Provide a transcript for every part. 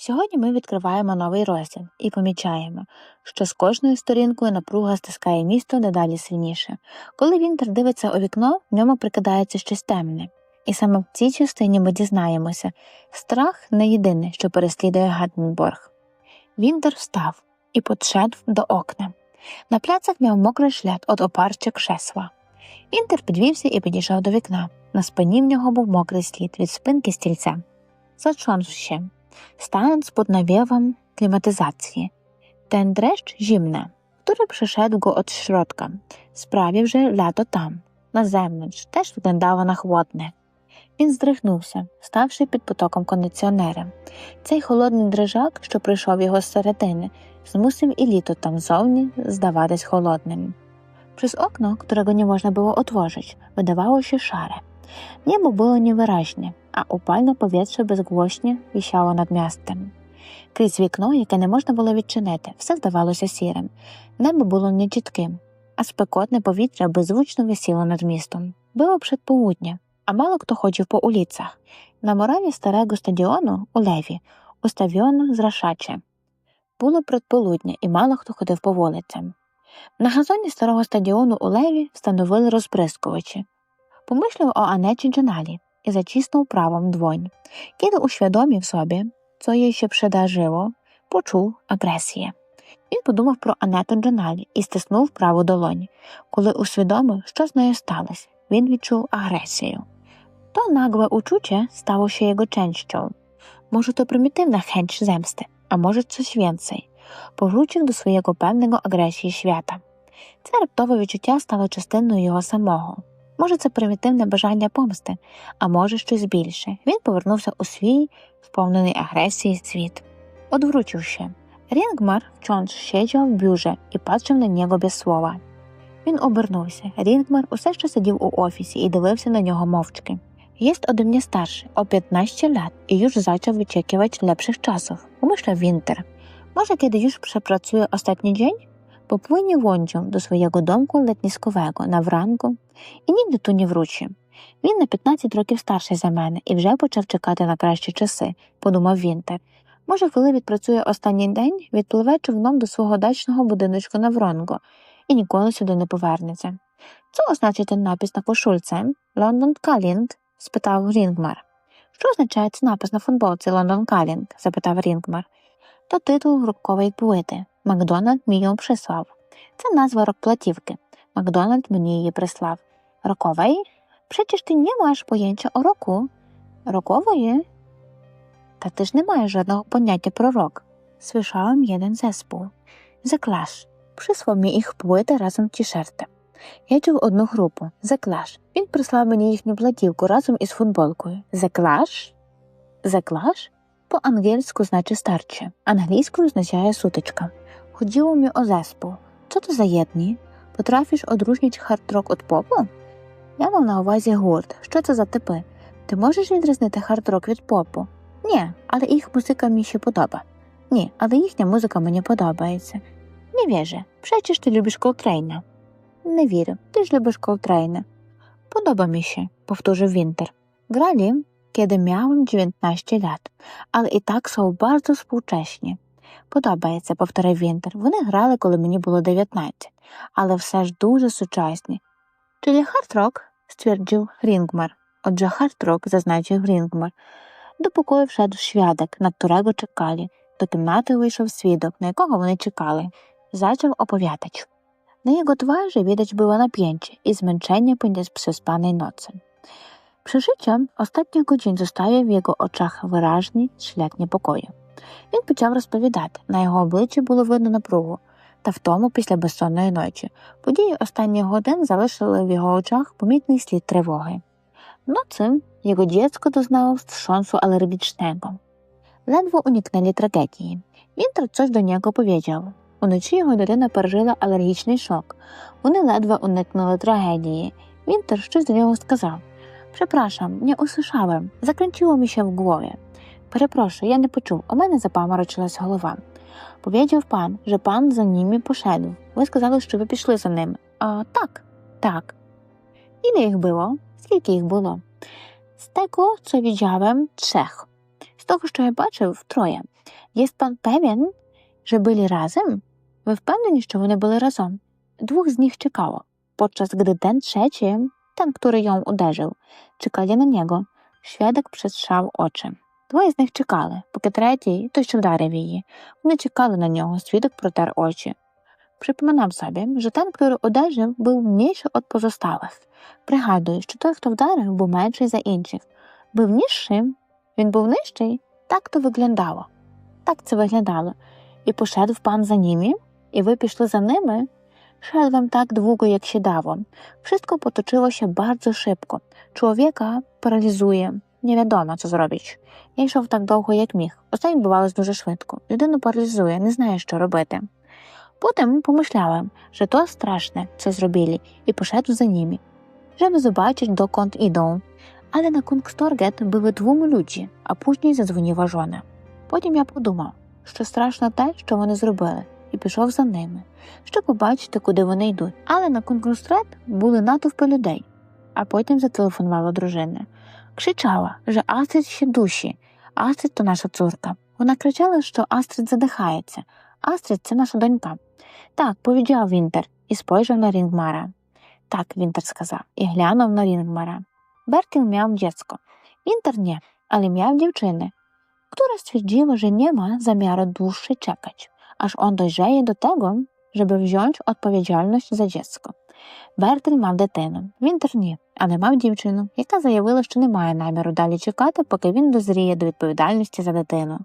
Сьогодні ми відкриваємо новий розділ і помічаємо, що з кожною сторінкою напруга стискає місто дедалі сильніше. Коли Вінтер дивиться у вікно, в ньому прикидається щось темне. І саме в цій частині ми дізнаємося страх не єдине, що переслідує Гаденборг. Вінтер встав і подшедв до окна. На пляцах мав мокрий шлях від опарча кшесва. Вінтер підвівся і підійшов до вікна. На спині в нього був мокрий слід від спинки стільця. Zaczął stając pod nawiewem klimatyzacji. Ten dreszcz zimny, który przyszedł go od środka, sprawił, że lato tam, na zewnątrz, też wyglądało na chłodne. Він здригнувся, ставши під потоком кондиціонера. Цей холодний дрижак, що прийшов його з середини, змусив і літо там зовні здаватись холодним. Przez okno, którego nie można było otworzyć, wydawało się szare. Niebo było niewyraźne, a upalne powietrze безгłośnie wisiało над miastem. Крізь вікно, яке не можна було відчинити, все здавалося сірим. Небо було нечітким, а спекотне повітря беззвучно висіло над містом. Було przedpołudnie, a mało kto chodził po ulicach. Na murawie starego stadionu у Леві уставiono зрашаче. Було предполудня, і мало хто ходив по вулицям. На газоні старого стадіону у Леві встановили розприскувачі. Помислив о Анечі Джаналі і зачіснув правом двонь. Kiedy uświadomił sobie, co jej się przydarzyło, почув агресія. Він подумав про Анету Джаналі і стиснув праву долонь. Коли усвідомив, що з нею сталося, він відчув агресію. Uczucie stało się jego częścią. Może to prymitywna chęć zemsty, a może coś więcej. Powrócił do swojego pełnego agresji świata. Це раптове відчуття стало частиною його самого. Може, це примітивне бажання помсти, а може щось більше. Він повернувся у свій, sповнений агресії світ. Się. Рінгмар siedział w biurze і patrzył на нього без слова. Він обернувся. Рінгмар усе ще сидів у офісі і дивився на нього мовчки. Jest ode mnie starszy, o 15 lat i już zaczął wyczekiwać lepszych czasów, pomyślał Winter. Może kiedy już przepracuje ostatni dzień? Popłynie łądzią do swojego domku letniskowego na wrangu і нігде ту не вручі. Він на 15 років старший за мене і вже почав чекати на кращі часи, подумав Вінтер. Може, коли відпрацює останній день, відпливе човном до свого дачного будиночку на Вронго і ніколи сюди не повернеться. Що означає напис на кошульце? Лондон Калінг? спитав Рінгмар. Що означає цей напис на футболці Лондон Калінг? запитав Рінгмар. То титул рокової поети. Макдональд мій його прислав. Це назва рок-платівки. Макдональд мені її прислав. Рокової? Przecież ти не маєш pojęcia o року. Рокової? Та ти ж не маєш жодного поняття про рок. Słyszałem jeden zespół. The Clash. Przysłał mi płytę разом t-shirty. Я чув одну групу The Clash. Він прислав мені їхню платівку разом із футболкою. The Clash? По-ангельську значить старче, англійською означає сутичка. Chodziło mi o zespół. Co to za jedni? Potrafisz odróżnić hard rock від попу? Я мав на увазі гурт. Що це за типи? Ти можеш відрізнити хард-рок від попу? Ні, але їх музика мені ще подоба. Ні, але їхня музика мені подобається. Не вірю. Przecież ти любиш Колтрейна. Не вірю, ти ж любиш Колтрейна. Podoba mi się, powtórzył Winter. Grali, kiedy miałem 19 lat, ale і так są bardzo współcześni. Подобається, повторив Вінтер. Вони грали, коли мені було 19, але все ж дуже сучасні. Hard rock, stwierdził Ringmar. Отже, rock, zaznaczył Ringmar. До покою wszedł świadek, на którego czekali. До кімнати вийшов свідок, на якого вони чекали. Зачав оповідати. На його twarzy widać było napięcie i zmęczenie po nieprzespanej nocy. Przeżyciem ostatnich godzin zostaje w jego oczach wyraźny ślad niepokoju. Він почав розповідати. На його обличчі було видно напругу та втому після безсонної ночі. Події останніх годин залишили в його очах помітний слід тривоги. Нocą jego dziecko doznało wstrząsu alergicznego. Ledwo uniknęli tragedii. Вінтер coś do niego powiedział. Уночі його дитина пережила алергічний шок. Вони ледве уникнули трагедії. Вінтер щось до нього сказав. Przepraszam, nie usłyszałem. Zakręciło mi się w głowie. Перепрошую, я не почув. У мене запаморочилась голова. Powiedział pan, że pan za nimi poszedł. Ви сказали, що ви пішли за ними. А, так, так. Ile їх було? Скільки їх було? З того, що widziałem, trzech. З того, що я бачив, троє. Jest pan pewien, że byli razem? Ви впевнені, що вони були разом? Двох з них czekało, podczas gdy ten trzeci, ten, który ją uderzył, czekali na niego. Świadek przestrzał oczy. Двоє з них чекали, поки третій, той, що вдарив її. Вони чекали на нього, свідок протер очі. Przypominam sobie, że ten, który uderzył, był mniejszy od pozostałych. Пригадую, що той, хто вдарив, був менший за інших. Був нижшим, він був нижчий, так то виглядало. Так це виглядало. І пошедł пан за ними, і ви пішли за ними. Szedłem tak długo, jak się dało. Wszystko potoczyło się bardzo szybko. Wiadomo, co zrobić. Я йшов так довго, як міг. Оце відбувалось дуже швидко. Людину паралізує, не знає, що робити. Potem pomyślałem, że to straszne, co zrobili, i poszedł za nimi, żeby zobaczyć, dokąd idą. Ale na Kungstorget były tłum ludzi, a później zadzwoniła żona. Потім я подумав, що страшно те, що вони зробили, і пішов за ними, щоб побачити, куди вони йдуть. Але на Кунгстрет були натовпи людей. А потім зателефонувала дружина. Кричала, що Астрид ще душі. Астрид то наша цурка. Вона кричала, що Астрид задихається. Астрид це наша донька. Так, powiedział Вінтер і спojrzał на Рінгмара. Так, Вінтер сказав і глянув на Рінгмара. Беркін miał dziecko. Вінтер ні, але miał дівчини, która stwierdziła, że nie ma zamiaru dłużej czekać, aż on dojrzeje do tego, żeby wziąć odpowiedzialność za dziecko. Бертель мав дитину, Вінтер ні, але мав дівчину, яка заявила, що не має наміру далі чекати, поки він дозріє до відповідальності за дитину.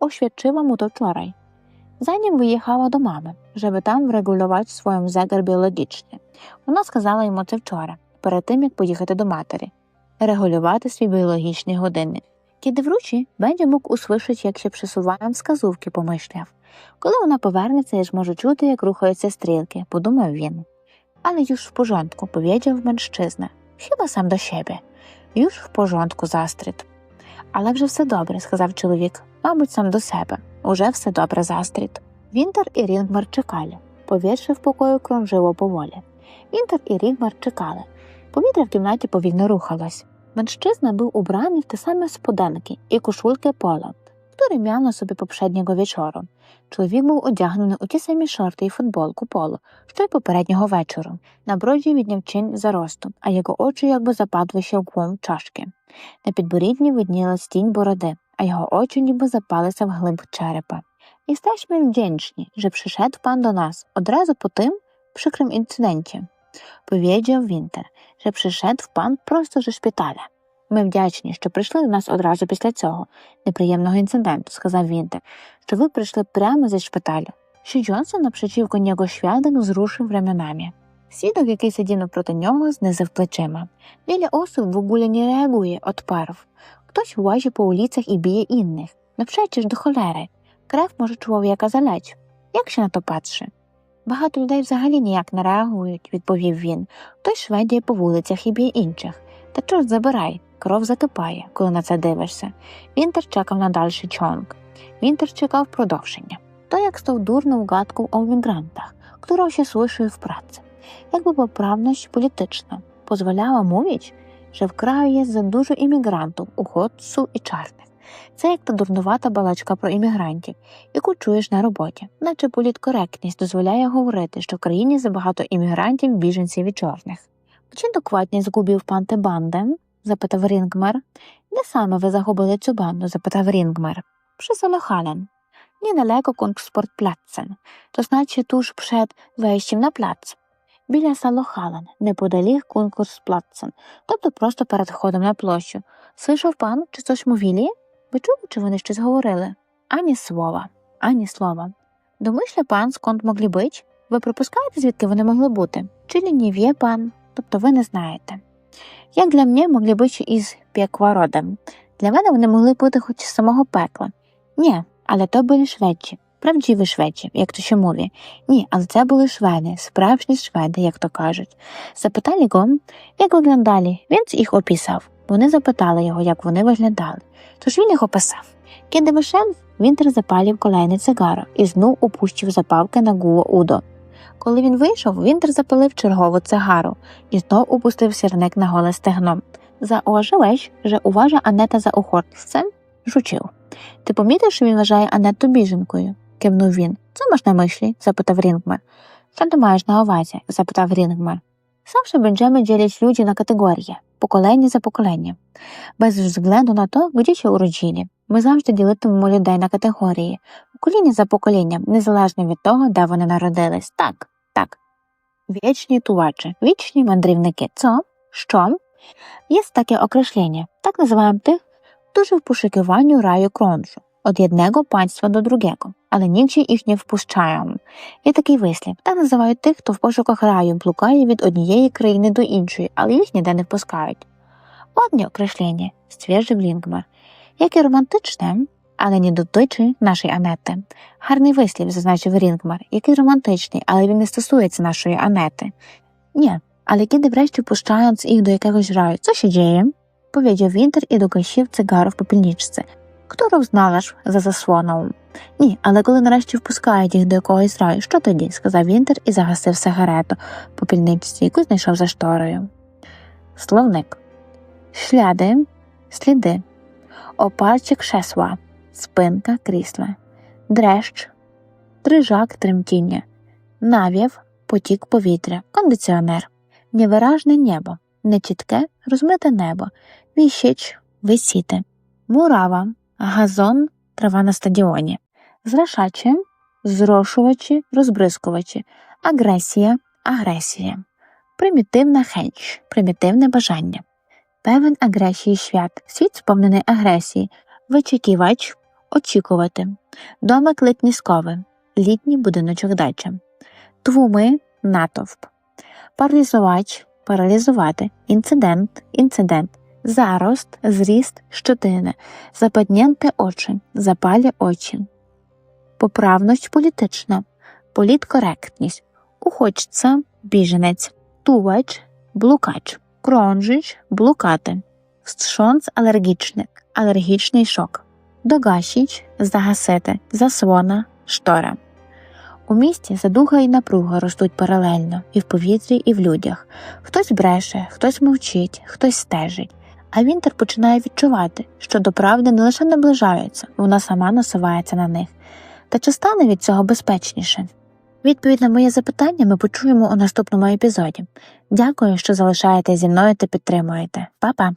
Oświadczyła mu to wczoraj. Zanim wyjechała do mamy, żeby tam wregulować swoją zegar biologiczny. Вона сказала йому це вчора, перед тим, як поїхати до матері, регулювати свій біологічний годинник. Kiedy wróci, będzie mógł usłyszeć, jak się wskazówki, pomyślał. Коли вона повернеться, я ж можу чути, як рухаються стрілки, подумав він. Ale już w porządku, powiedział mężczyzna. Chyba sam do siebie. Już w porządku, Застрід. Але вже все добре, сказав чоловік. Мабуть, сам до себе. Уже все добре, Застрід. Вінтер і Рінгмар чекали. Повітря в покою кружило поволі. Вінтер і Рінгмар чекали. Повітря в кімнаті повільно рухалось. Mężczyzna był ubrany w te same spodenki і koszulkę polo, miał na sobie poprzedniego. Чоловік був одягнений у ті самі шорти і футболку поло, що й попереднього вечору. На броді відняв тінь заросту, а його очі якби западли ще в глум чашки. На підборідні виднілась тінь бороди, а його очі ніби запалися в глиб черепа. Jesteśmy wdzięczni, że przyszedł pan do nas одразу по тим przykrym інциденті. Powiedział Вінтер, що przyszedł пан просто зі шпиталя. Ми вдячні, що прийшли до нас одразу після цього неприємного інциденту, сказав Вінтер, що ви прийшли прямо зі шпиталю. Що Джонсон напричівку нього свядок зрушив ремінами. Свідок, який сидів напроти нього, знизив плечима. Wiele osób w ogóle nie reaguje, odparł. Ktoś łazi po ulicach i bije innych. No przecież do cholery. Krew може чоловіка залечь. Як ще на то patrzy? Багато людей взагалі ніяк не реагують, відповів він. Хтось шведіє по вулицях і б'є інших. Та чорт забирай, кров закипає, коли на це дивишся. Вінтер чекав на дальший чонг. Вінтер чекав продовження. To jak stał durną gadką o migrantach, którą się słyszy w pracy. Jakby poprawność polityczna pozwalała mówić, że w kraju jest za dużo іммігрантів, уходців і czarnych. Це як та дурнувата балачка про іммігрантів, яку чуєш на роботі, наче політкоректність дозволяє говорити, що в країні забагато іммігрантів, біженців і чорних. Чи докладність згубив пан? Запитав Рінгмер. Де саме ви загубили цю банду? запитав Рінгмер. Przy Солохален. Niedaлеко Кунгспортпляцен, то значить туж przed wejściem na plac. Біля Салохален, неподалік Кунгспортпляцен, тобто просто перед входом на площу. Слышав пан, чи coś mówili? Ви чули, чи вони щось говорили? Ані слова, ані слова. Домисля пан, скąd могли бить? Ви припускаєте, звідки вони могли бути? Чи не wie пан? Тобто ви не знаєте. Як для мене могли бути із пекла? Для мене вони могли бути хоч з самого пекла. Ні, але то були шведці. Правдиві шведці, як то ще мові. Ні, але це були шведи, справжні шведи, як то кажуть. Запитали його, як виглядали, він їх описав. Вони запитали його, як вони виглядали. Тож він їх описав. Вийшов, Вінтер запалив kolejне цигаро і знов опустив запалки на гуло Удо. Коли він вийшов, Вінтер запалив чергову цигару і знов опустив сірник на голе стегно. Założyłeś, że uważa Aneta za uchodźcę? Rzucił. Ти помітив, що він вважає Анетту біженкою? кивнув він. Це можна мислі? запитав Рінгмар. Що ти маєш на увазі? запитав Рінгмар. Завжди Бенджами ділять люди на категорії, покоління за поколенням. Без взгляду на то, где чи уроджені. Ми завжди ділитимемо людей на категорії, покоління за поколінням, незалежно від того, де вони народились. Так, так. Вічні тувачі, вічні мандрівники. Це? Що? Є таке окреслення, так називаємо тих, którzy w poszukiwaniu raju krążą od jednego państwa do drugiego, ale nigdzie їх не впущаємо. Є такий вислів, так називають тих, хто в пошуках раю блукає від однієї країни до іншої, але їх ніде не впускають. Одне окреслення, стверджив Лінгмар, як і романтичне, але не дотичить нашої Анети. Гарний вислів, зазначив Рінгмар, який романтичний, але він не стосується нашої Анети. Ні, ale kiedy wreszcie puszczając ich do jakiegoś raju, co się dzieje? Powiedział Winter i dogasił cygarу в попільничці, którą znalazł за засłoną. Ні, але коли нарешті впускають їх до якогось раю, що тоді? сказав Вінтер і загасив сигарету попільничці, яку знайшов за шторою. Словник. Шляди, сліди, опарчик кrzesła, спинка крісла, дрещ, дрижак тремтіння, навів, потік повітря, кондиціонер. Невиражне небо, нечітке, розмите небо, віщич, висіти, мурава, газон, трава на стадіоні, зрашачі, зрошувачі, розбризкувачі, агресія, агресія, примітивна хенч, примітивне бажання, певен агресії свят, світ сповнений агресії, вичіківач, очікувати, домик літнісковий, літній будиночок дача, твуми, натовп. Паралізувач, паралізувати, інцидент, інцидент, зарост, зріст, щотини, западнєнте очі, запалі очі, поправність політична, політкоректність, уходця, біженець, тувач, блукач, кронжич, блукати, вstrząs алергічник, алергічний шок, догасіч, загасити, засвона, штора. У місті задуга і напруга ростуть паралельно і в повітрі, і в людях. Хтось бреше, хтось мовчить, хтось стежить. А Вінтер починає відчувати, що до правди не лише наближається, вона сама насувається на них. Та чи стане від цього безпечніше? Відповідь на моє запитання ми почуємо у наступному епізоді. Дякую, що залишаєтесь зі мною та підтримуєте. Па-па!